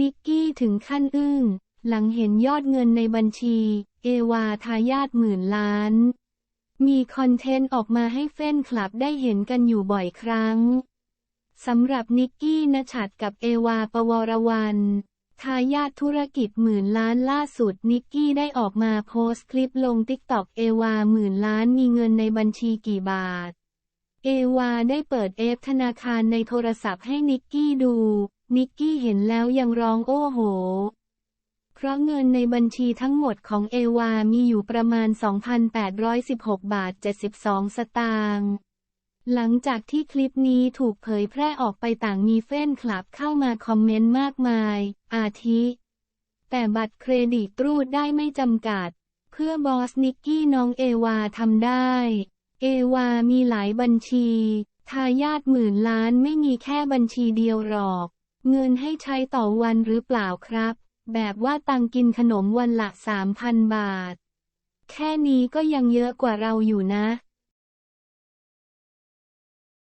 นิกกี้ถึงขั้นอึ้ง หลังเห็นยอดเงินในบัญชี เอวาทายาทหมื่นล้าน มีคอนเทนต์ออกมาให้แฟนคลับได้เห็นกันอยู่บ่อยครั้งสำหรับนิกกี้นชัดกับเอวาปวรวัน ทายาทธุรกิจหมื่นล้านล่าสุดนิกกี้ได้ออกมาโพสต์คลิปลงติ๊กต็อกเอวาหมื่นล้านมีเงินในบัญชีกี่บาท เอวาได้เปิดเอฟธนาคารในโทรศัพท์ให้นิกกี้ดู นิกกี้เห็นแล้วยังร้องโอ้โห เพราะเงินในบัญชีทั้งหมดของเอวามีอยู่ประมาณ 2,816 บาท 72 สตางค์หลังจากที่คลิปนี้ถูกเผยแพร่ออกไปต่างมีแฟนคลับเข้ามาคอมเมนต์มากมาย อาทิ แต่บัตรเครดิตรูดได้ไม่จำกัด เพื่อบอสนิกกี้น้องเอวาทำได้ เอวามีหลายบัญชี ทายาทหมื่นล้านไม่มีแค่บัญชีเดียวหรอก เงินให้ใช้ต่อวันหรือเปล่าครับ แบบว่าตังกินขนมวันละ3,000บาท แค่นี้ก็ยังเยอะกว่าเราอยู่นะ